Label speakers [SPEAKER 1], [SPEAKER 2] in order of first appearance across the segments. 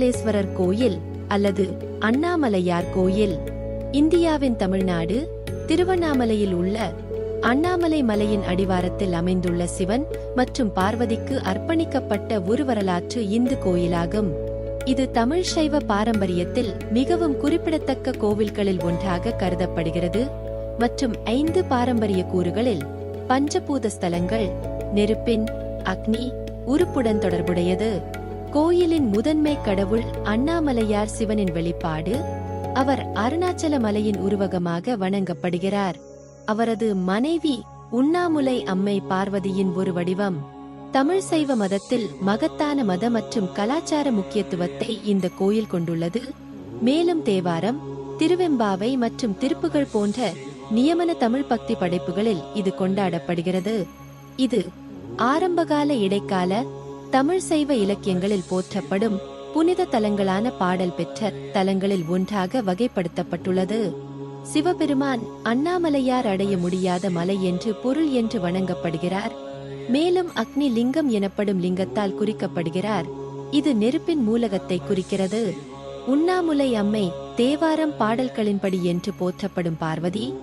[SPEAKER 1] அண்ணாமலேஸ்வரர் கோயில் அல்லது அண்ணாமலையார் கோயில். இந்தியாவின் தமிழ்நாடு திருவண்ணாமலையில் உள்ள அண்ணாமலை மலையின் அடிவாரத்தில் அமைந்துள்ள சிவன் மற்றும் பார்வதிக்கு அர்ப்பணிக்கப்பட்ட ஒரு வரலாற்று இந்து கோயிலாகும். இது தமிழ் சைவ பாரம்பரியத்தில் மிகவும் குறிப்பிடத்தக்க கோவில்களில் ஒன்றாக கருதப்படுகிறது. மற்றும் ஐந்து பாரம்பரிய கூறுகளில் பஞ்சபூத ஸ்தலங்கள் நெருப்பின் அக்னி உறுப்புடன் தொடர்புடையது. கோயிலின் முதன்மை கடவுள் அண்ணாமலையார் சிவனின் வெளிப்பாடு அவர் அருணாச்சல மலையின் உருவகமாக வணங்கப்படுகிறார். அவரது மனைவி உண்ணாமுலை அம்மை பார்வதியின் ஒரு வடிவம். தமிழ் சைவ மதத்தில் மகத்தான மத மற்றும் கலாச்சார முக்கியத்துவத்தை இந்த கோயில் கொண்டுள்ளது. மேலும் தேவாரம் திருவெம்பாவை மற்றும் திருப்புகள் போன்ற நியமன தமிழ் பக்தி படைப்புகளில் இது கொண்டாடப்படுகிறது. இது ஆரம்பகால இடைக்கால தமிழ் சைவ இலக்கியங்களில் போற்றப்படும் புனித தலங்களான பாடல் பெற்ற தலங்களில் ஒன்றாக வகைப்படுத்தப்பட்டுள்ளது. சிவபெருமான் அண்ணாமலையார் அடைய முடியாத மலை என்று பொருள் என்று வணங்கப்படுகிறார். மேலும் அக்னி லிங்கம் எனப்படும் லிங்கத்தால் குறிக்கப்படுகிறார். இது நெருப்பின் மூலகத்தை குறிக்கிறது. உண்ணாமுலை அம்மை தேவாரம் பாடல்களின்படி என்று போற்றப்படும் பார்வதி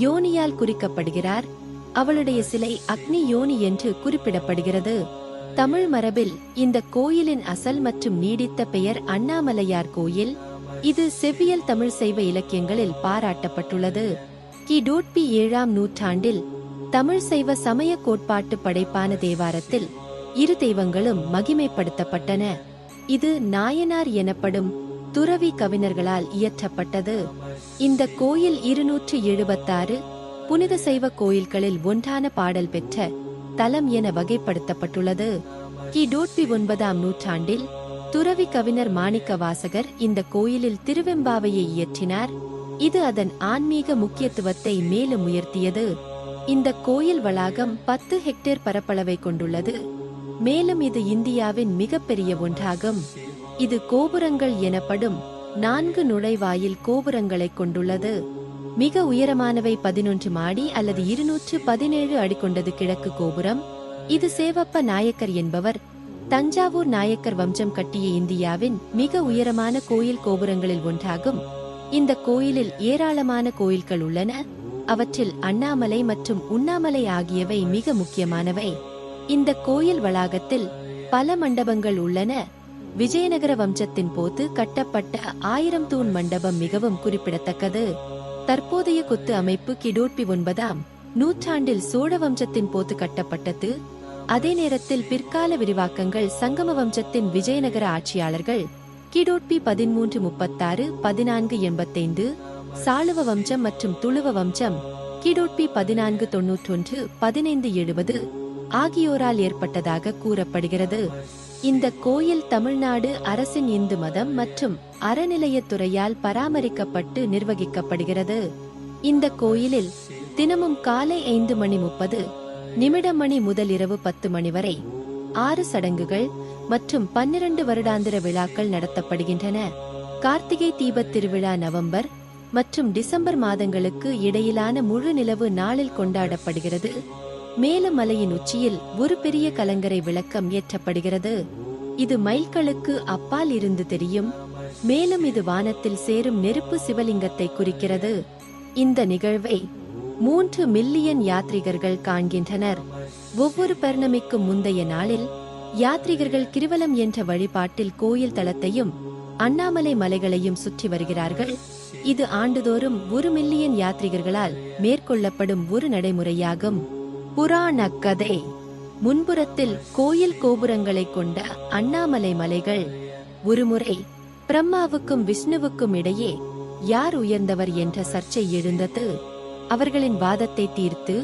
[SPEAKER 1] யோனியால் குறிக்கப்படுகிறார். அவளுடைய சிலை அக்னி யோனி என்று குறிப்பிடப்படுகிறது. தமிழ் மரபில் இந்த கோயிலின் அசல் மற்றும் நீடித்த பெயர் அண்ணாமலையார் கோயில். இது செவ்வியல் தமிழ் சைவ இலக்கியங்களில் பாராட்டப்பட்டுள்ளது. கி. டோட்பி ஏழாம் நூற்றாண்டில் தமிழ் சைவ சமய கோட்பாட்டு படைப்பான தேவாரத்தில் இரு தெய்வங்களும் மகிமைப்படுத்தப்பட்டன. இது நாயனார் எனப்படும் துறவி கவிஞர்களால் இயற்றப்பட்டது. இந்த கோயில் இருநூற்று எழுபத்தாறு புனித சைவ கோயில்களில் ஒன்றான பாடல் பெற்ற தலம் என வகைப்படுத்தப்பட்டுள்ளது. கிடோட்பி ஒன்பதாம் நூற்றாண்டில் துறவி கவிஞர் மாணிக்க வாசகர் இந்த கோயிலில் திருவெம்பாவையை இயற்றினார். இது அதன் ஆன்மீக முக்கியத்துவத்தை மேலும் உயர்த்தியது. இந்த கோயில் வளாகம் பத்து ஹெக்டேர் பரப்பளவை கொண்டுள்ளது. மேலும் இது இந்தியாவின் மிகப்பெரிய ஒன்றாகும். இது கோபுரங்கள் எனப்படும் நான்கு நுழைவாயில் கோபுரங்களை கொண்டுள்ளது. மிக உயரமானவை பதினொன்று மாடி அல்லது இருநூற்று பதினேழு அடி கொண்டது கிழக்கு கோபுரம். இது சேவப்ப நாயக்கர் என்பவர். தஞ்சாவூர் நாயக்கர் வம்சம் கட்டிய இந்தியாவின் மிக உயரமான கோயில் கோபுரங்களில் ஒன்றாகும். இந்த கோயிலில் ஏராளமான கோயில்கள் உள்ளன. அவற்றில் அண்ணாமலை மற்றும் உண்ணாமலை ஆகியவை மிக முக்கியமானவை. இந்த கோயில் வளாகத்தில் பல மண்டபங்கள் உள்ளன. விஜயநகர வம்சத்தின் போது கட்டப்பட்ட ஆயிரம் தூண் மண்டபம் மிகவும் குறிப்பிடத்தக்கது. தற்போதைய கொத்து அமைப்பு கிடோட்பி ஒன்பதாம் நூற்றாண்டில் சோழ வம்சத்தின் போது கட்டப்பட்டது. அதே நேரத்தில் பிற்கால விரிவாக்கங்கள் சங்கம வம்சத்தின் விஜயநகர ஆட்சியாளர்கள் கிடோட்பி பதிமூன்று முப்பத்தாறு பதினான்கு எண்பத்தைந்து சாளுவ வம்சம் மற்றும் துளுவ வம்சம் கிடோட்பி பதினான்கு தொன்னூற்றொன்று பதினைந்து எழுபது ஆகியோரால் ஏற்பட்டதாக கூறப்படுகிறது. இந்த கோயில் தமிழ்நாடு அரசின் இந்து மதம் மற்றும் அறநிலையத்துறையால் பராமரிக்கப்பட்டு நிர்வகிக்கப்படுகிறது. இந்த கோயிலில் தினமும் காலை ஐந்து மணி முப்பது நிமிடம் மணி முதல் இரவு பத்து மணி வரை ஆறு சடங்குகள் மற்றும் பன்னிரண்டு வருடாந்திர விழாக்கள் நடத்தப்படுகின்றன. கார்த்திகை தீபத் திருவிழா நவம்பர் மற்றும் டிசம்பர் மாதங்களுக்கு இடையிலான முழு நிலவு நாளில் கொண்டாடப்படுகிறது. மேலமலையின் மலையின் உச்சியில் ஒரு பெரிய கலங்கரை விளக்கம் ஏற்றப்படுகிறது. இது மைல்களுக்கு அப்பால் இருந்து தெரியும். மேலும் இது வானத்தில் சேரும் நெருப்பு சிவலிங்கத்தை குறிக்கிறது. இந்த நிகழ்வை மூன்று மில்லியன் யாத்ரிகர்கள் காண்கின்றனர். ஒவ்வொரு பர்ணமிக்கும் முந்தைய நாளில் யாத்ரிகர்கள் கிருவலம் என்ற வழிபாட்டில் கோயில் தளத்தையும் அண்ணாமலை மலைகளையும் சுற்றி வருகிறார்கள். இது ஆண்டுதோறும் ஒரு மில்லியன் யாத்ரிகர்களால் மேற்கொள்ளப்படும் ஒரு நடைமுறையாகும். புராண கதை முன்புறத்தில் கோயில் கோபுரங்களை கொண்ட அண்ணாமலை மலைகள் ஒருமுறை பிரம்மாவுக்கும் விஷ்ணுவுக்கும் இடையே யார் உயர்ந்தவர் என்ற சர்ச்சை எழுந்தது. அவர்களின் வாதத்தை தீர்த்து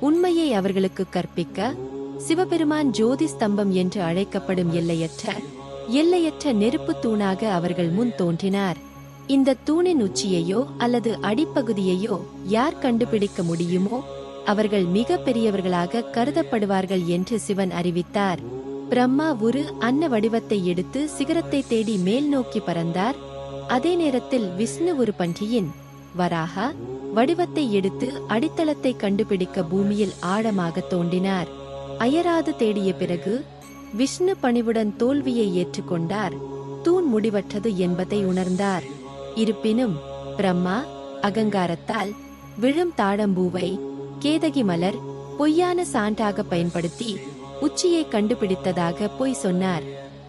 [SPEAKER 1] உண்மையை அவர்களுக்கு கற்பிக்க சிவபெருமான் ஜோதி ஸ்தம்பம் என்று அழைக்கப்படும் எல்லையற்ற எல்லையற்ற நெருப்பு தூணாக அவர்கள் முன் தோன்றினார். இந்த தூணின் உச்சியையோ அல்லது அடிப்பகுதியையோ யார் கண்டுபிடிக்க முடியுமோ அவர்கள் மிக பெரியவர்களாக கருதப்படுவார்கள் என்று சிவன் அறிவித்தார். பிரம்மா ஒரு அன்ன வடிவத்தை எடுத்து சிகரத்தை தேடி மேல் நோக்கி பறந்தார். அதே நேரத்தில் விஷ்ணு ஒரு பன்றியின் வராகா வடிவத்தை எடுத்து அடித்தளத்தை கண்டுபிடிக்க பூமியில் ஆழமாக தோண்டினார். அயராது தேடிய பிறகு விஷ்ணு பணிவுடன் தோல்வியை ஏற்றுக்கொண்டார். தூண் முடிவற்றது என்பதை உணர்ந்தார். இருப்பினும் பிரம்மா அகங்காரத்தால் விழும் தாழம்பூவை கேதகி மலர் பொய்யான சான்றாக பயன்படுத்தி உச்சியை கண்டுபிடித்ததாக பொய் சொன்னார்.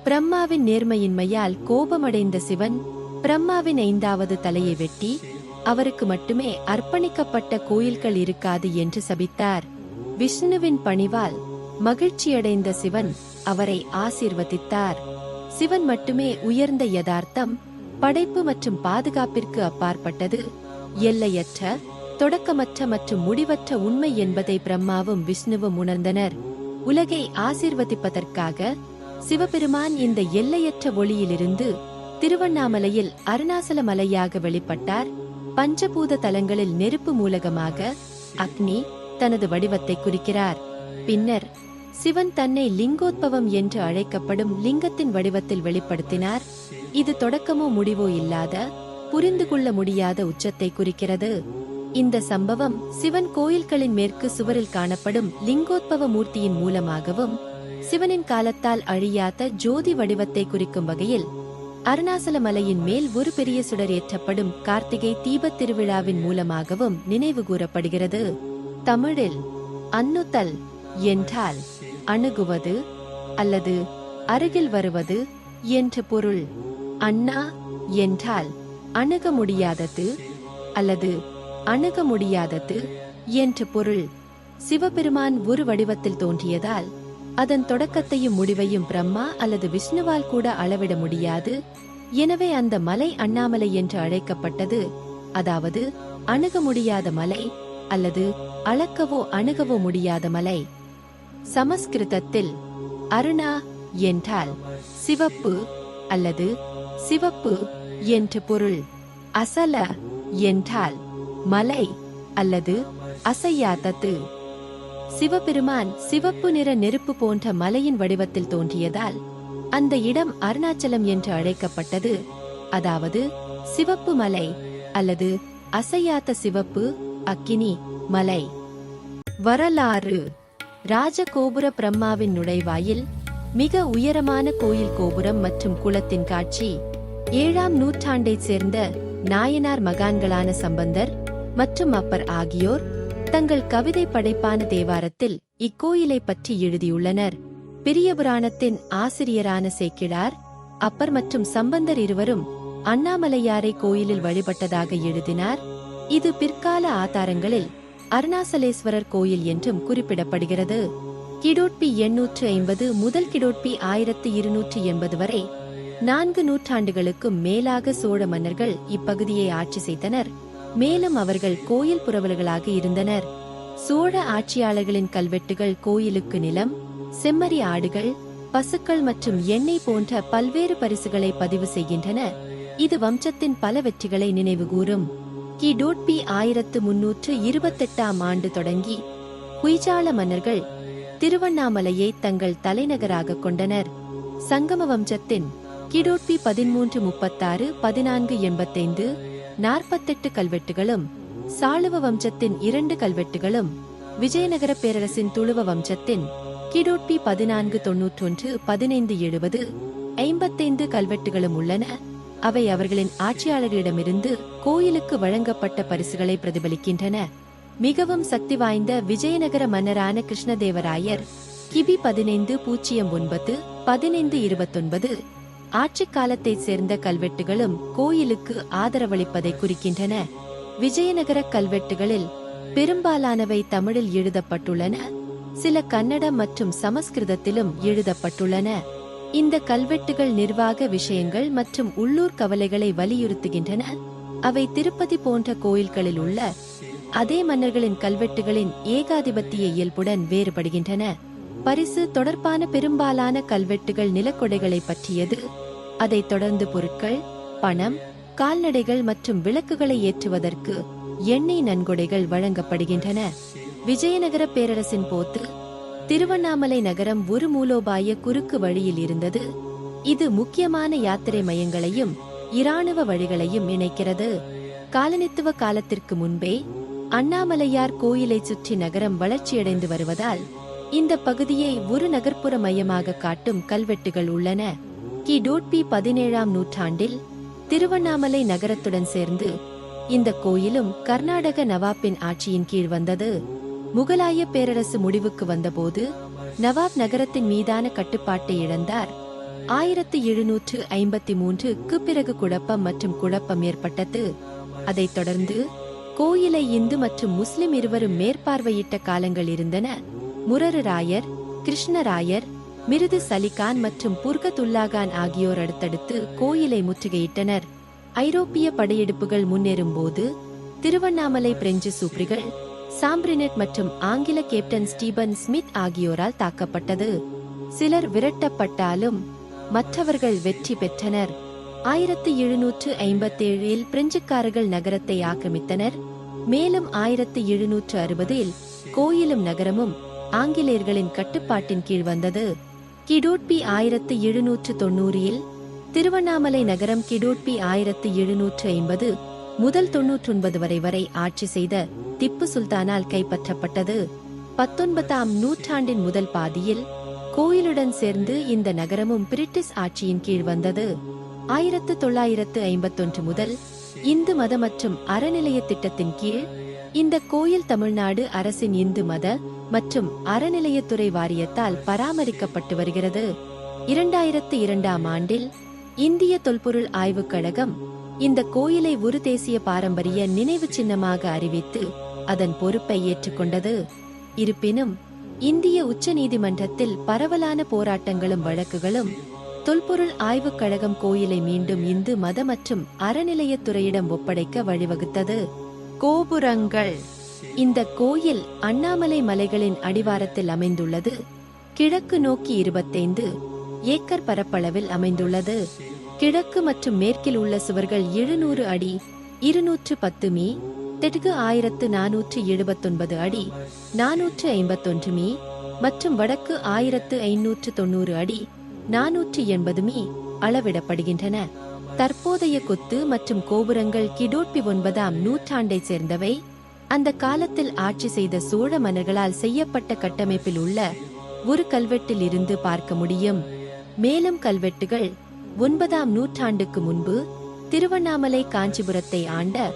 [SPEAKER 1] பிரம்மாவின் நேர்மையின்மையால் கோபமடைந்த சிவன் பிரம்மாவின் ஐந்தாவது தலையை வெட்டி அவருக்கு மட்டுமே அர்ப்பணிக்கப்பட்ட கோயில்கள் இருக்காது என்று சபித்தார். விஷ்ணுவின் பணிவால் மகிழ்ச்சியடைந்த சிவன் அவரை ஆசீர்வதித்தார். சிவன் மட்டுமே உயர்ந்த யதார்த்தம் படைப்பு மற்றும் பாதுகாப்பிற்கு அப்பாற்பட்டது எல்லையற்ற தொடக்கமற்ற மற்றும் முடிவற்ற உண்மை என்பதை பிரம்மாவும் விஷ்ணுவும் உணர்ந்தனர். உலகை ஆசிர்வதிப்பதற்காக சிவபெருமான் இந்த எல்லையற்ற ஒளியிலிருந்து திருவண்ணாமலையில் அருணாசல மலையாக வெளிப்பட்டார். பஞ்சபூத தலங்களில் நெருப்பு மூலகமாக அக்னி தனது வடிவத்தை குறிக்கிறார். பின்னர் சிவன் தன்னை லிங்கோத்பவம் என்று அழைக்கப்படும் லிங்கத்தின் வடிவத்தில் வெளிப்படுத்தினார். இது தொடக்கமோ முடிவோ இல்லாத புரிந்து கொள்ள முடியாத உச்சத்தை குறிக்கிறது. இந்த சம்பவம் சிவன் கோயில்களின் மேற்கு சுவரில் காணப்படும் லிங்கோத்பவ மூர்த்தியின் மூலமாகவும் சிவனின் காலத்தால் அழியாத ஜோதி வடிவத்தை குறிக்கும் வகையில் அருணாசல மலையின் மேல் ஒரு பெரிய சுடர் ஏற்றப்படும் கார்த்திகை தீபத் திருவிழாவின் மூலமாகவும் நினைவு கூறப்படுகிறது. தமிழில் அன்னுத்தல் என்றால் அணுகுவது அல்லது அருகில் வருவது என்று பொருள். அண்ணா என்றால் அணுக முடியாதது அல்லது அணுக முடியாதது என்ற பொருள் சிவபெருமான் ஒரு வடிவத்தில் தோன்றியதால் அதன் தொடக்கத்தையும் முடிவையும் பிரம்மா அல்லது விஷ்ணுவால் கூட அளவிட முடியாது. எனவே அந்த மலை அண்ணாமலை என்று அழைக்கப்பட்டது. அதாவது அணுக முடியாத மலை அல்லது அளக்கவோ அணுகவோ முடியாத மலை. சமஸ்கிருதத்தில் அருணா என்றால் சிவப்பு அல்லது சிவப்பு என்று பொருள். அசல என்றால் மலை அல்லது அசையாதத்து சிவபெருமான் சிவப்பு நிற நெருப்பு போன்ற மலையின் வடிவத்தில் தோன்றியதால் அந்த இடம் அருணாச்சலம் என்று அழைக்கப்பட்டது. அதாவது சிவப்பு மலை அல்லது அசையாத்த சிவப்பு அக்கினி மலை. வரலாறு. ராஜகோபுர பிரம்மாவின் நுழைவாயில் மிக உயரமான கோயில் கோபுரம் மற்றும் குளத்தின் காட்சி. ஏழாம் நூற்றாண்டைச் சேர்ந்த நாயனார் மகான்களான சம்பந்தர் மற்றும் அப்பர் ஆகியோர் தங்கள் கவிதை படைப்பான தேவாரத்தில் இக்கோயிலை பற்றி எழுதியுள்ளனர். பெரிய புராணத்தின் ஆசிரியரான சேக்கிழார் அப்பர் மற்றும் சம்பந்தர் இருவரும் அண்ணாமலையாரை கோயிலில் வழிபட்டதாக எழுதினார். இது பிற்கால ஆதாரங்களில் அருணாசலேஸ்வரர் கோயில் என்றும் குறிப்பிடப்படுகிறது. கிடோட்பி எண்ணூற்று ஐம்பது முதல் கிடோட்பி ஆயிரத்தி இருநூற்றி எண்பது வரை நான்கு நூற்றாண்டுகளுக்கும் மேலாக சோழ மன்னர்கள் இப்பகுதியை ஆட்சி செய்தனர். மேலும் அவர்கள் கோயில் புரவல்களாக இருந்தனர். சோழ ஆட்சியாளர்களின் கல்வெட்டுகள் கோயிலுக்கு நிலம் செம்மறி ஆடுகள் பசுக்கள் மற்றும் எண்ணெய் போன்ற பல்வேறு பரிசுகளை பதிவு செய்கின்றன. இது வம்சத்தின் பல வெற்றிகளை நினைவுகூரும். கிடோட்பி ஆயிரத்து முன்னூற்று இருபத்தெட்டாம் ஆண்டு தொடங்கி குய்ஜால மன்னர்கள் திருவண்ணாமலையை தங்கள் தலைநகராக கொண்டனர். சங்கம வம்சத்தின் கிடோட்பி பதிமூன்று முப்பத்தாறு பதினான்கு எண்பத்தைந்து நாற்பத்தெட்டு கல்வெட்டுகளும் சாளுவ வம்சத்தின் இரண்டு கல்வெட்டுகளும் விஜயநகர பேரரசின் துளுவ வம்சத்தின் கிடோட்பி பதினான்கு தொன்னூற்றொன்று பதினைந்து எழுபது ஐம்பத்தைந்து கல்வெட்டுகளும் உள்ளன. அவை அவர்களின் ஆட்சியாளர்களிடமிருந்து கோயிலுக்கு வழங்கப்பட்ட பரிசுகளை பிரதிபலிக்கின்றன. மிகவும் சக்தி வாய்ந்த விஜயநகர மன்னரான கிருஷ்ணதேவராயர் கிபி பதினைந்து பூஜ்ஜியம் ஒன்பது பதினைந்து இருபத்தொன்பது ஆட்சிக் காலத்தைச் சேர்ந்த கல்வெட்டுகளும் கோயிலுக்கு ஆதரவளிப்பதை குறிக்கின்றன. விஜயநகர கல்வெட்டுகளில் பெரும்பாலானவை தமிழில் எழுதப்பட்டுள்ளன. சில கன்னடம் மற்றும் சமஸ்கிருதத்திலும் எழுதப்பட்டுள்ளன. இந்த கல்வெட்டுகள் நிர்வாக விஷயங்கள் மற்றும் உள்ளூர் கவலைகளை வலியுறுத்துகின்றன. அவை திருப்பதி போன்ற கோயில்களில் உள்ள அதே மன்னர்களின் கல்வெட்டுகளின் ஏகாதிபத்திய இயல்புடன் வேறுபடுகின்றன. பரிசு தொடர்பான பெரும்பாலான கல்வெட்டுகள் நிலக்கொடைகளை பற்றியது அதைத் தொடர்ந்து பொருட்கள் பணம் கால்நடைகள் மற்றும் விளக்குகளை ஏற்றுவதற்கு எண்ணெய் நன்கொடைகள் வழங்கப்படுகின்றன. விஜயநகர பேரரசின் போத்து திருவண்ணாமலை நகரம் ஒரு மூலோபாய குறுக்கு வழியில் இருந்தது. இது முக்கியமான யாத்திரை மையங்களையும் இராணுவ வழிகளையும் இணைக்கிறது. காலனித்துவ காலத்திற்கு முன்பே அண்ணாமலையார் கோயிலை சுற்றி நகரம் வளர்ச்சியடைந்து வருவதால் இந்த பகுதியை ஒரு நகர்ப்புற மையமாக காட்டும் கல்வெட்டுகள் உள்ளன. கி. டோட்பி பதினேழாம் நூற்றாண்டில் திருவண்ணாமலை நகரத்துடன் சேர்ந்து இந்த கோயிலும் கர்நாடக நவாப்பின் ஆட்சியின் கீழ் வந்தது. முகலாய பேரரசு முடிவுக்கு வந்தபோது நவாப் நகரத்தின் மீதான கட்டுப்பாட்டை இழந்தார். ஆயிரத்து எழுநூற்று ஐம்பத்தி மூன்றுக்கு பிறகு குழப்பம் மற்றும் குழப்பம் ஏற்பட்டது. அதைத் தொடர்ந்து கோயிலை இந்து மற்றும் முஸ்லிம் இருவரும் மேற்பார்வையிட்ட காலங்கள் இருந்தன. முரரு ராயர் கிருஷ்ணராயர் மிருது சலிகான் மற்றும் புர்கதுல்லாகான் ஆகியோர் அடுத்தடுத்து கோயிலை முற்றுகையிட்டனர். ஐரோப்பிய படையெடுப்புகள் முன்னேறும்போது திருவண்ணாமலை பிரெஞ்சு சூப்ரிகள் சாம்பிரினெட் மற்றும் ஆங்கில கேப்டன் ஸ்டீபன் ஸ்மித் ஆகியோரால் தாக்கப்பட்டது. சிலர் விரட்டப்பட்டாலும் மற்றவர்கள் வெற்றி பெற்றனர். ஆயிரத்து எழுநூற்று ஐம்பத்தேழில் பிரெஞ்சுக்காரர்கள் நகரத்தை ஆக்கிரமித்தனர். மேலும் ஆயிரத்து எழுநூற்று அறுபதில் கோயிலும் நகரமும் ஆங்கிலேயர்களின் கட்டுப்பாட்டின் கீழ் வந்தது. கிடோட்பி ஆயிரத்து எழுநூற்று தொன்னூறில் திருவண்ணாமலை நகரம் கிடோட்பி ஆயிரத்து எழுநூற்று ஐம்பது முதல் தொன்னூற்றொன்பது வரை வரை ஆட்சி செய்த திப்பு சுல்தானால் கைப்பற்றப்பட்டது. பத்தொன்பதாம் நூற்றாண்டின் முதல் பாதியில் கோயிலுடன் சேர்ந்து இந்த நகரமும் பிரிட்டிஷ் ஆட்சியின் கீழ் வந்தது. ஆயிரத்து தொள்ளாயிரத்து ஐம்பத்தொன்று முதல் இந்து மத மற்றும் அறநிலைய திட்டத்தின் கீழ் இந்த கோயில் தமிழ்நாடு அரசின் இந்து மத மற்றும் அறநிலையத்துறை வாரியத்தால் பராமரிக்கப்பட்டு வருகிறது. இரண்டாயிரத்து இரண்டாம் ஆண்டில் இந்திய தொல்பொருள் ஆய்வுக் கழகம் இந்த கோயிலை ஒரு தேசிய பாரம்பரிய நினைவு சின்னமாக அறிவித்து அதன் பொறுப்பை ஏற்றுக்கொண்டது. இருப்பினும் இந்திய உச்ச நீதிமன்றத்தில் பரவலான போராட்டங்களும் வழக்குகளும் தொல்பொருள் ஆய்வுக் கழகம் கோயிலை மீண்டும் இந்து மத மற்றும் அறநிலையத்துறையிடம் ஒப்படைக்க வழிவகுத்தது. கோபுரங்கள். இந்த கோயில் அண்ணாமலை மலைகளின் அடிவாரத்தில் அமைந்துள்ளது. கிழக்கு நோக்கி இருபத்தைந்து ஏக்கர் பரப்பளவில் அமைந்துள்ளது. கிழக்கு மற்றும் மேற்கில் உள்ள சுவர்கள் எழுநூறு அடி இருநூற்று பத்து மீ தெற்கு ஆயிரத்து நானூற்று எழுபத்தொன்பது அடி நானூற்று ஐம்பத்தொன்று மீ மற்றும் வடக்கு ஆயிரத்து ஐநூற்று தொண்ணூறு அடி நானூற்று எண்பது மீ அளவிடப்படுகின்றன. தற்போதைய கொத்து மற்றும் கோபுரங்கள் கிடோட்பி ஒன்பதாம் நூற்றாண்டை சேர்ந்தவை. அந்த காலத்தில் ஆட்சி செய்த சோழ மன்னர்களால் செய்யப்பட்ட கட்டமைப்பில் உள்ள ஒரு கல்வெட்டில் இருந்து பார்க்க முடியும். மேலும் கல்வெட்டுகள் ஒன்பதாம் நூற்றாண்டுக்கு முன்பு திருவண்ணாமலை காஞ்சிபுரத்தை ஆண்ட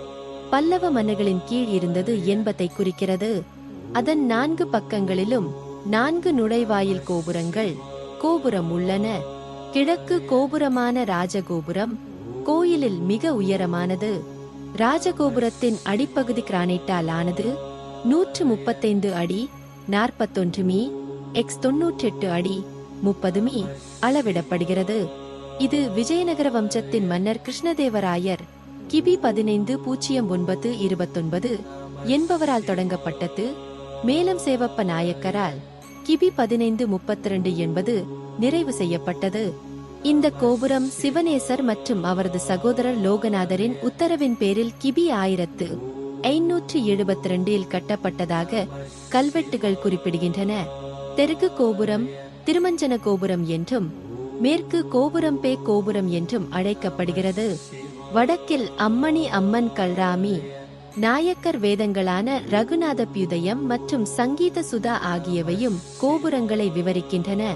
[SPEAKER 1] பல்லவ மன்னர்களின் கீழ் இருந்தது என்பதை குறிக்கிறது. அதன் நான்கு பக்கங்களிலும் நான்கு நுழைவாயில் கோபுரங்கள் கோபுரம் உள்ளன. கிழக்கு கோபுரமான ராஜகோபுரம் கோயிலில் மிக உயரமானது. ராஜகோபுரத்தின் அடிப்பகுதி கிரானைட்டால் ஆனது நூற்று முப்பத்தைந்து அடி நாற்பத்தொன்று மீ எக்ஸ் தொன்னூற்றெட்டு அடி முப்பது மீ அளவிடப்படுகிறது. இது விஜயநகர வம்சத்தின் மன்னர் கிருஷ்ணதேவராயர் கிபி பதினைந்து பூஜ்ஜியம் ஒன்பது இருபத்தொன்பது என்பவரால் தொடங்கப்பட்டது. மேலும் சேவப்ப நாயக்கரால் கிபி பதினைந்து முப்பத்தி ரெண்டு என்பது நிறைவு செய்யப்பட்டது. இந்த கோபுரம் சிவனேசர் மற்றும் அவரது சகோதரர் லோகநாதரின் உத்தரவின் பேரில் கிபி ஆயிரத்து ஐநூற்று எழுபத்தி ரெண்டில் கட்டப்பட்டதாக கல்வெட்டுகள் குறிப்பிடுகின்றன. தெற்கு கோபுரம் திருமஞ்சன கோபுரம் என்றும் மேற்கு கோபுரம் பே கோபுரம் என்றும் அழைக்கப்படுகிறது. வடக்கில் அம்மணி அம்மன் கல்ராமி நாயக்கர் வேதங்களான ரகுநாத பியுதயம் மற்றும் சங்கீத சுதா ஆகியவையும் கோபுரங்களை விவரிக்கின்றன.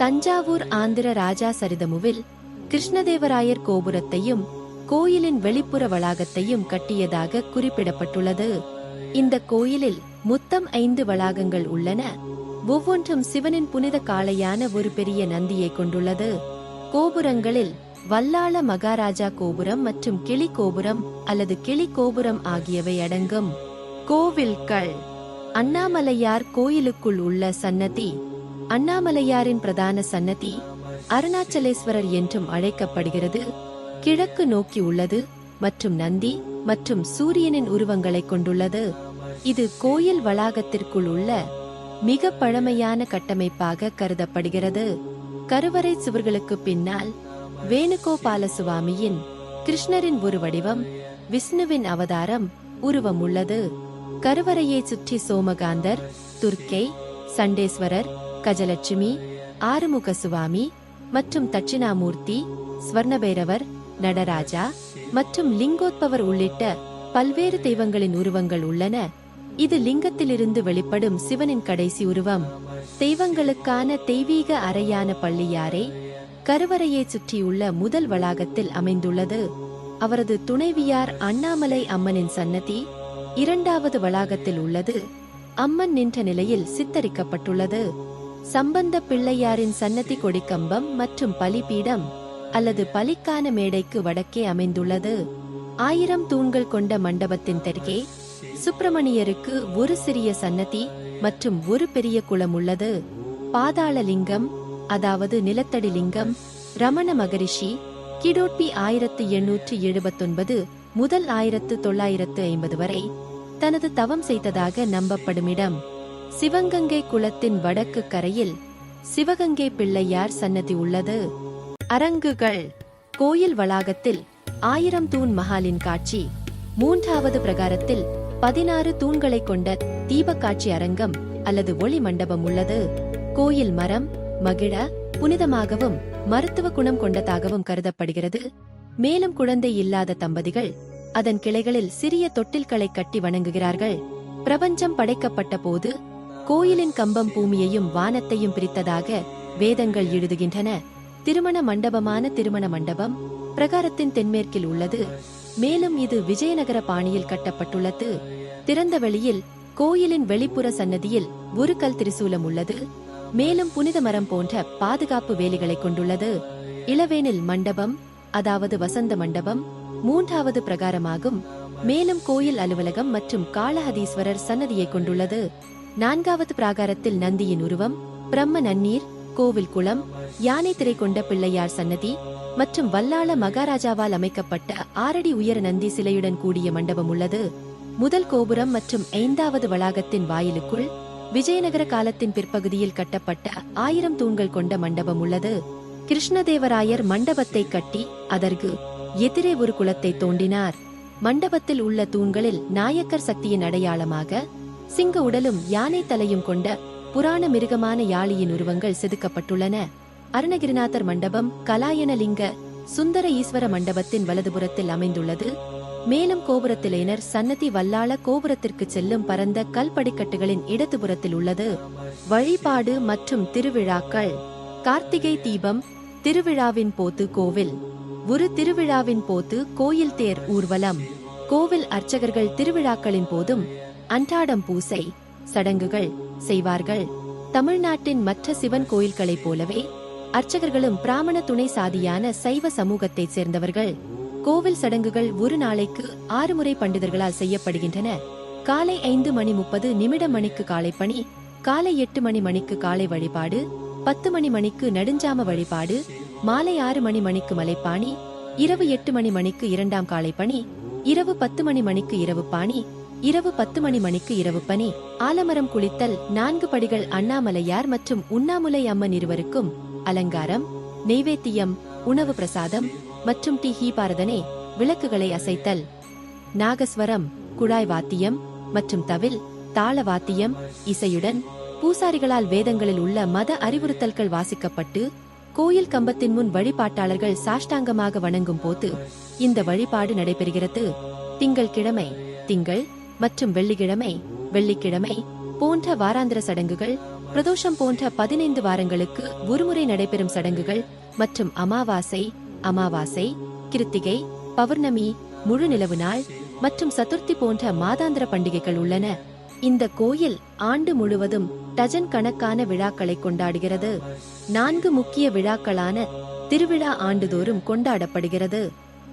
[SPEAKER 1] தஞ்சாவூர் ஆந்திர ராஜா சரிதமுவில் கிருஷ்ணதேவராயர் கோபுரத்தையும் கோயிலின் வெளிப்புற வளாகத்தையும் கட்டியதாக குறிப்பிடப்பட்டுள்ளது. இந்த கோயிலில் மொத்தம் ஐந்து வளாகங்கள் உள்ளன. ஒவ்வொன்றும் சிவனின் புனித காளையான ஒரு பெரிய நந்தியை கொண்டுள்ளது. கோபுரங்களில் வல்லாள மகாராஜா கோபுரம் மற்றும் கிளி கோபுரம் அல்லது கிளி கோபுரம் ஆகியவை அடங்கும். கோவில்கள். அண்ணாமலையார் கோயிலுக்குள் உள்ள சன்னதி அண்ணாமலையாரின் பிரதான சன்னதி அருணாச்சலேஸ்வரர் என்றும் அழைக்கப்படுகிறது. கிழக்கு நோக்கி உள்ளது மற்றும் நந்தி மற்றும் சூரியனின் உருவங்களை கொண்டுள்ளது. இது கோயில் வளாகத்திற்குள் உள்ள மிக பழமையான கட்டமைப்பாக கருதப்படுகிறது. கருவறை சுவர்களுக்கு பின்னால் வேணுகோபால சுவாமியின் கிருஷ்ணரின் ஒரு வடிவம் விஷ்ணுவின் அவதாரம் உருவம் உள்ளது கருவறையை சுற்றி சோமகாந்தர் துர்க்கை சண்டேஸ்வரர் கஜலட்சுமி ஆறுமுக சுவாமி மற்றும் தட்சிணாமூர்த்தி ஸ்வர்ணபைரவர் நடராஜா மற்றும் லிங்கோத்பவர் உள்ளிட்ட பல்வேறு தெய்வங்களின் உருவங்கள் உள்ளன. இது லிங்கத்திலிருந்து வெளிப்படும் சிவனின் கடைசி உருவம். தெய்வங்களுக்கான தெய்வீக அறையான பள்ளியாரை கருவறையைச் சுற்றியுள்ள முதல் வளாகத்தில் அமைந்துள்ளது. அவரது துணைவியார் அண்ணாமலை அம்மனின் சன்னதி இரண்டாவது வளாகத்தில் உள்ளது. அம்மன் நின்ற நிலையில் சித்தரிக்கப்பட்டுள்ளது. சம்பந்த பிள்ளையாரின் சன்னதி கொடிக்கம்பம் மற்றும் பலிபீடம் அல்லது பலிக்கான மேடைக்கு வடக்கே அமைந்துள்ளது. ஆயிரம் தூண்கள் கொண்ட மண்டபத்தின் தெற்கே சுப்பிரமணியருக்கு ஒரு சிறிய சன்னதி மற்றும் ஒரு பெரிய குளம் உள்ளது. பாதாள லிங்கம் அதாவது நிலத்தடி லிங்கம் ரமண மகரிஷி கிடோட்பி ஆயிரத்து எண்ணூற்று எழுபத்தொன்பது முதல் ஆயிரத்து தொள்ளாயிரத்து ஐம்பது வரை தனது தவம் செய்ததாக நம்பப்படும் இடம் சிவகங்கை குளத்தின் வடக்கு கரையில் சிவகங்கை பிள்ளையார் சன்னதி உள்ளது. அரங்குகள். கோயில் வளாகத்தில் ஆயிரம் தூண் மகாலின் காட்சி. மூன்றாவது பிரகாரத்தில் பதினாறு தூண்களை கொண்ட தீபக்காட்சி அரங்கம் அல்லது ஒளி மண்டபம் உள்ளது. கோயில் மரம் மகிழ புனிதமாகவும் மருத்துவ குணம் கொண்டதாகவும் கருதப்படுகிறது. மேலும் குழந்தை இல்லாத தம்பதிகள் அதன் கிளைகளில் சிறிய தொட்டில்களை கட்டி வணங்குகிறார்கள். பிரபஞ்சம் படைக்கப்பட்ட போது கோயிலின் கம்பம் பூமியையும் வானத்தையும் பிரித்ததாக வேதங்கள் எழுதுகின்றன. திருமண மண்டபமான திருமண மண்டபம் பிரகாரத்தின் தென்மேற்கில் உள்ளது. மேலும் இது விஜயநகர பாணியில் கட்டப்பட்டுள்ளது. திறந்த வெளியில் கோயிலின் வெளிப்புற சன்னதியில் ஒரு கல் திரிசூலம் உள்ளது. மேலும் புனித மரம் போன்ற பாதுகாப்பு வேலிகளை கொண்டுள்ளது. இளவேனில் மண்டபம் அதாவது வசந்த மண்டபம் மூன்றாவது பிரகாரமாகும். மேலும் கோயில் அலுவலகம் மற்றும் காளஹதீஸ்வரர் சன்னதியை கொண்டுள்ளது. நான்காவது பிராகாரத்தில் நந்தியின் உருவம் பிரம்ம நன்னீர் கோவில் குளம் யானை திரை கொண்ட பிள்ளையார் சன்னதி மற்றும் வல்லாள மகாராஜாவால் அமைக்கப்பட்ட ஆறடி உயர நந்தி சிலையுடன் கூடிய மண்டபம் உள்ளது. முதல் கோபுரம் மற்றும் ஐந்தாவது வளாகத்தின் வாயிலுக்குள் விஜயநகர காலத்தின் பிற்பகுதியில் கட்டப்பட்ட ஆயிரம் தூண்கள் கொண்ட மண்டபம் உள்ளது. கிருஷ்ணதேவராயர் மண்டபத்தை கட்டி அதற்கு எதிரே ஒரு குளத்தை தோண்டினார். மண்டபத்தில் உள்ள தூண்களில் நாயக்கர் சக்தியின் அடையாளமாக சிங்க உடலும் யானை தலையும் கொண்ட புராண மிருகமான யாழியின் உருவங்கள் செதுக்கப்பட்டுள்ளன. அருணகிரிநாதர் மண்டபம் கலாயனலிங்க சுந்தர ஈஸ்வர மண்டபத்தின் வலதுபுறத்தில் அமைந்துள்ளது. மேலும் கோபுரத்திலேனர் சன்னதி வல்லாள கோபுரத்திற்கு செல்லும் பரந்த கல் படிக்கட்டுகளின் இடதுபுறத்தில் உள்ளது. வழிபாடு மற்றும் திருவிழாக்கள். கார்த்திகை தீபம் திருவிழாவின் போத்து கோவில். ஒரு திருவிழாவின் போது கோயில் தேர் ஊர்வலம். கோவில் அர்ச்சகர்கள் திருவிழாக்களின் போதும் அன்றாடம் பூசை சடங்குகள் செய்வார்கள். தமிழ்நாட்டின் மற்ற சிவன் கோயில்களைப் போலவே அர்ச்சகர்களும் பிராமண துணை சாதியான சைவ சமூகத்தைச் சேர்ந்தவர்கள். கோவில் சடங்குகள் ஒரு நாளைக்கு ஆறு முறை பண்டிதர்களால் செய்யப்படுகின்றன. காலை ஐந்து மணி முப்பது நிமிட மணிக்கு காலை பணி காலை எட்டு மணி மணிக்கு காலை வழிபாடு பத்து மணி மணிக்கு நெடுஞ்சாம வழிபாடு மாலை ஆறு மணி மணிக்கு மலைப்பாணி இரவு எட்டு மணி மணிக்கு இரண்டாம் காலை பணி இரவு பத்து மணி மணிக்கு இரவு பாணி இரவு பத்து மணி மணிக்கு இரவு பணி ஆலமரம் குளித்தல் நான்கு படிகள் அண்ணாமலையார் மற்றும் உண்ணாமுலை அம்மன் இருவருக்கும் அலங்காரம் நெய்வேத்தியம் உணவு பிரசாதம் மற்றும் டி ஹீபாரதனே விளக்குகளை அசைத்தல். நாகஸ்வரம் குழாய் வாத்தியம் மற்றும் தவில் தாள வாத்தியம் இசையுடன் பூசாரிகளால் வேதங்களில் உள்ள மத அறிவுறுத்தல்கள் வாசிக்கப்பட்டு கோயில் கம்பத்தின் முன் வழிபாட்டாளர்கள் சாஷ்டாங்கமாக வணங்கும் போது இந்த வழிபாடு நடைபெறுகிறது. திங்கள் கிழமை திங்கள் மற்றும் வெள்ளிக்கிழமை வெள்ளிக்கிழமை போன்ற வாராந்திர சடங்குகள் பிரதோஷம் போன்ற பதினைந்து வாரங்களுக்கு ஒருமுறை நடைபெறும் சடங்குகள் மற்றும் அமாவாசை அமாவாசை கிருத்திகை பௌர்ணமி முழு நிலவு நாள் மற்றும் சதுர்த்தி போன்ற மாதாந்திர பண்டிகைகள் உள்ளன. இந்த கோயில் ஆண்டு முழுவதும் டஜன் கணக்கான விழாக்களை கொண்டாடுகிறது. நான்கு முக்கிய விழாக்களான திருவிழா ஆண்டுதோறும் கொண்டாடப்படுகிறது.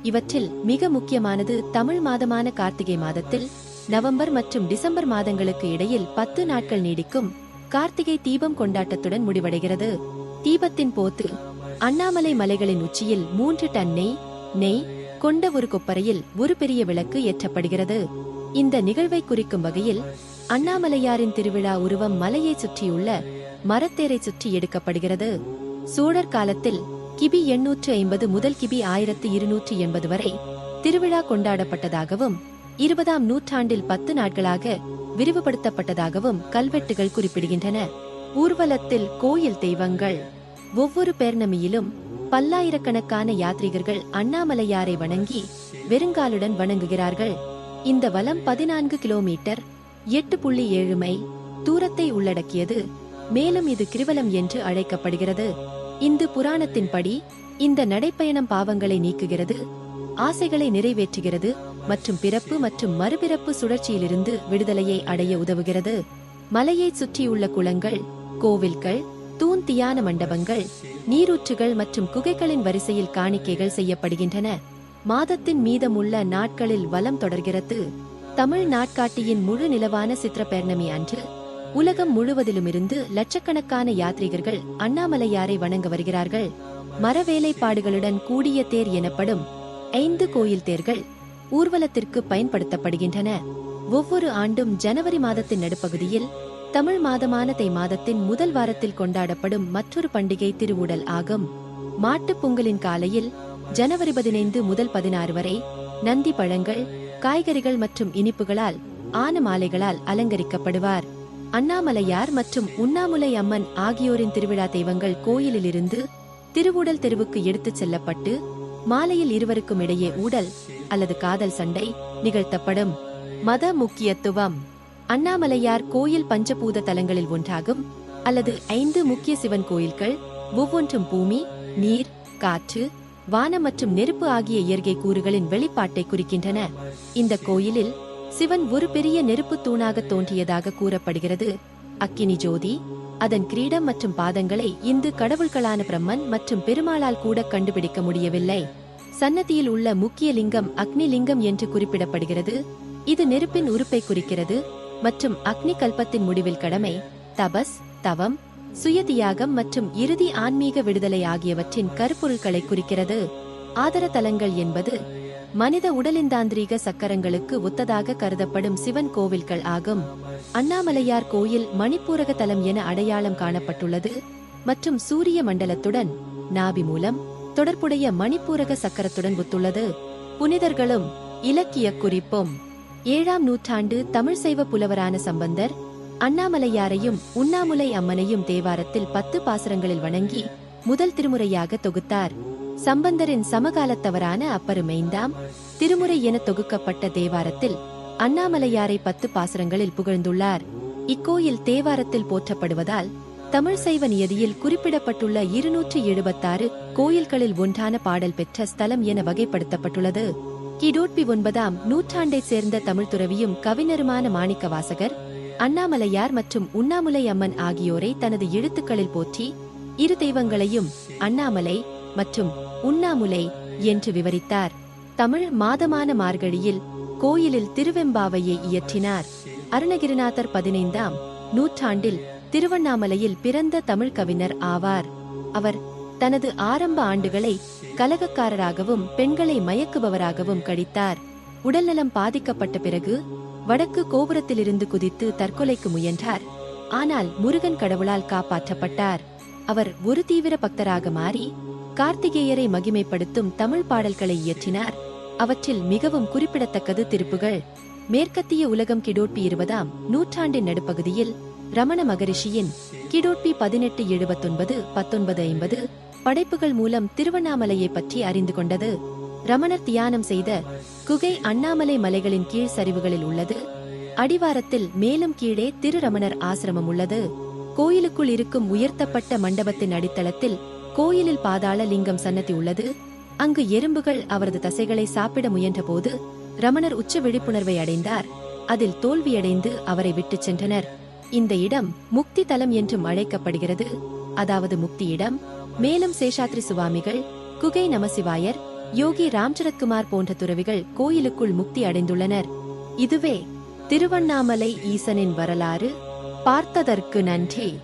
[SPEAKER 1] இவற்றில் மிக முக்கியமானது தமிழ் மாதமான கார்த்திகை மாதத்தில் நவம்பர் மற்றும் டிசம்பர் மாதங்களுக்கு இடையில் பத்து நாட்கள் நீடிக்கும் கார்த்திகை தீபம் கொண்டாட்டத்துடன் முடிவடைகிறது. தீபத்தின் போத்து அண்ணாமலை மலைகளின் உச்சியில் மூன்று டன் நெய் நெய் கொண்ட ஒரு கொப்பரையில் ஒரு பெரிய விளக்கு ஏற்றப்படுகிறது. இந்த நிகழ்வை குறிக்கும் வகையில் அண்ணாமலையாரின் திருவிழா உருவம் மலையை சுற்றியுள்ள மரத்தேரை சுற்றி எடுக்கப்படுகிறது. சோழர் காலத்தில் கிபி எண்ணூற்று ஐம்பது முதல் கிபி ஆயிரத்து இருநூற்றி எண்பது வரை திருவிழா கொண்டாடப்பட்டதாகவும் இருபதாம் நூற்றாண்டில் பத்து நாட்களாக விரிவுபடுத்தப்பட்டதாகவும் கல்வெட்டுகள் குறிப்பிடுகின்றன. ஊர்வலத்தில் கோயில் தெய்வங்கள். ஒவ்வொரு பேர்ணமியிலும் பல்லாயிரக்கணக்கான யாத்ரீகர்கள் அண்ணாமலையாரை வணங்கி வெறுங்காலுடன் வணங்குகிறார்கள். இந்த வலம் பதினான்கு கிலோமீட்டர் எட்டு புள்ளி ஏழு மைல் தூரத்தை உள்ளடக்கியது. மேலும் இது கிரிவலம் என்று அழைக்கப்படுகிறது. இந்து புராணத்தின்படி இந்த நடைப்பயணம் பாவங்களை நீக்குகிறது ஆசைகளை நிறைவேற்றுகிறது மற்றும் பிறப்பு மற்றும் மறுபிறப்பு சுழற்சியிலிருந்து விடுதலையை அடைய உதவுகிறது. மலையைச் சுற்றியுள்ள குளங்கள் கோவில்கள் தூண் தியான மண்டபங்கள் நீரூற்றுகள் மற்றும் குகைகளின் வரிசையில் காணிக்கைகள் செய்யப்படுகின்றன. மாதத்தின் மீதமுள்ள நாட்களில் வலம் தொடர்கிறது. தமிழ் நாட்காட்டியின் முழு நிலவான சித்திர பௌர்ணமி அன்று உலகம் முழுவதிலுமிருந்து லட்சக்கணக்கான யாத்ரீகர்கள் அண்ணாமலையாரை வணங்க வருகிறார்கள். மரவேலைப்பாடுகளுடன் கூடிய தேர் எனப்படும் ஐந்து கோயில் தேர்கள் ஊர்வலத்திற்கு பயன்படுத்தப்படுகின்றன. ஒவ்வொரு ஆண்டும் ஜனவரி மாதத்தின் நடுப்பகுதியில் தமிழ் மாதமான தை மாதத்தின் முதல் வாரத்தில் கொண்டாடப்படும் மற்றொரு பண்டிகை திருவுடல் ஆகும். மாட்டுப் பொங்கலின் காலையில் ஜனவரி பதினைந்து முதல் பதினாறு வரை நந்தி பழங்கள் காய்கறிகள் மற்றும் இனிப்புகளால் ஆன மாலைகளால் அலங்கரிக்கப்படுவார். அண்ணாமலையார் மற்றும் உண்ணாமுலை அம்மன் ஆகியோரின் திருவிழா தெய்வங்கள் கோயிலிலிருந்து திருவுடல் தெருவுக்கு எடுத்துச் செல்லப்பட்டு மாலையில் இருவருக்கும் இடையே ஊடல் அல்லது காதல் சண்டை நிகழ்த்தப்படும். மத முக்கியத்துவம். அண்ணாமலையார் கோயில் பஞ்சபூத தலங்களில் ஒன்றாகும். அல்லது ஐந்து முக்கிய சிவன் கோயில்கள் ஒவ்வொன்றும் பூமி நீர் காற்று வானம் மற்றும் நெருப்பு ஆகிய இயற்கை கூறுகளின் வெளிப்பாட்டை குறிக்கின்றன. இந்த கோயிலில் சிவன் ஒரு பெரிய நெருப்பு தூணாக தோன்றியதாக கூறப்படுகிறது. அக்கினி ஜோதி அதன் கிரீடம் மற்றும் பாதங்களை இந்து கடவுள்களான பிரம்மன் மற்றும் பெருமாளால் கூட கண்டுபிடிக்க முடியவில்லை. சன்னதியில் உள்ள முக்கிய லிங்கம் அக்னி லிங்கம் என்று குறிப்பிடப்படுகிறது. இது நெருப்பின் உறுப்பை குறிக்கிறது மற்றும் அக்னி கல்பத்தின் முடிவில் கடமை தபஸ் தவம் சுயதியாகம் மற்றும் இறுதி ஆன்மீக விடுதலை ஆகியவற்றின் கருப்பொருள்களை குறிக்கிறது. ஆதர தலங்கள் என்பது மனித உடலிந்தாந்திரீக சக்கரங்களுக்கு ஒத்ததாக கருதப்படும் சிவன் கோவில்கள் ஆகும். அண்ணாமலையார் கோயில் மணிப்பூரக தலம் என அடையாளம் காணப்பட்டுள்ளது மற்றும் சூரிய மண்டலத்துடன் நாபி மூலம் தொடர்புடைய மணிப்பூரக சக்கரத்துடன் ஒத்துள்ளது. புனிதர்களும் இலக்கிய குறிப்பும். ஏழாம் நூற்றாண்டு தமிழ் சைவ புலவரான சம்பந்தர் அண்ணாமலையாரையும் உண்ணாமுலை அம்மனையும் தேவாரத்தில் பத்து பாசுரங்களில் வணங்கி முதல் திருமுறையாக தொகுத்தார். சம்பந்தரின் சமகாலத்தவரான அப்பருமைந்தாம் திருமுறை என தொகுக்கப்பட்ட தேவாரத்தில் அண்ணாமலையாரை பத்து பாசுரங்களில் புகழ்ந்துள்ளார். இக்கோயில் தேவாரத்தில் போற்றப்படுவதால் தமிழ் சைவ நியதியில் குறிப்பிடப்பட்டுள்ள இருநூற்றி எழுபத்தாறு கோயில்களில் ஒன்றான பாடல் பெற்ற ஸ்தலம் என வகைப்படுத்தப்பட்டுள்ளது. கிடோட்பி ஒன்பதாம் நூற்றாண்டைச் சேர்ந்த தமிழ் துறவியும் கவிஞருமான மாணிக்க வாசகர் அண்ணாமலையார் மற்றும் உண்ணாமுலை அம்மன் ஆகியோரை தனது எழுத்துக்களில் போற்றி இரு தெய்வங்களையும் அண்ணாமலை மற்றும் உண்ணாமுலை என்று விவரித்தார். தமிழ் மாதமான மார்கழியில் கோயிலில் திருவெம்பாவையை இயற்றினார். அருணகிரிநாதர் பதினைந்தாம் நூற்றாண்டில் திருவண்ணாமலையில் பிறந்த தமிழ் கவிஞர் ஆவார். அவர் தனது ஆரம்ப ஆண்டுகளை கலகக்காரராகவும் பெண்களை மயக்குபவராகவும் கழித்தார் உடல்நலம் பாதிக்கப்பட்ட பிறகு வடக்கு கோபுரத்திலிருந்து குதித்து தற்கொலைக்கு முயன்றார். ஆனால் முருகன் கடவுளால் காப்பாற்றப்பட்டார். அவர் ஒரு தீவிர பக்தராக மாறி கார்த்திகேயரை மகிமைப்படுத்தும் தமிழ் பாடல்களை இயற்றினார். அவற்றில் மிகவும் குறிப்பிடத்தக்கது திருப்புகள் மேற்கத்திய உலகம் கிடோட்பி இருபதாம் நூற்றாண்டின் நடுப்பகுதியில் ரமண மகரிஷியின் கிடோட்பி பதினெட்டு எழுபத்தொன்பது பத்தொன்பது ஐம்பது படைப்புகள் மூலம் திருவண்ணாமலையை பற்றி அறிந்து கொண்டது. ரமணர் தியானம் செய்த குகை அண்ணாமலை மலைகளின் கீழ் சரிவுகளில் உள்ளது. அடிவாரத்தில் மேலும் கீழே திரு ரமணர் ஆசிரமம் உள்ளது. கோயிலுக்குள் இருக்கும் உயர்த்தப்பட்ட மண்டபத்தின் அடித்தளத்தில் கோயிலில் பாதாள லிங்கம் சன்னதி உள்ளது. அங்கு எறும்புகள் அவரது தசைகளை சாப்பிட முயன்றபோது ரமணர் உச்ச விழிப்புணர்வை அடைந்தார். அதில் தோல்வியடைந்து அவரை விட்டுச் சென்றனர். இந்த இடம் முக்தி தலம் என்றும் அழைக்கப்படுகிறது. அதாவது முக்தி இடம் மேலும் சேஷாத்ரி சுவாமிகள் குகை நமசிவாயர் யோகி ராம்சரத்குமார் போன்ற துறவிகள் கோயிலுக்குள் முக்தி அடைந்துள்ளனர். இதுவே திருவண்ணாமலை ஈசனின் வரலாறு. பார்த்ததற்கு நன்றி.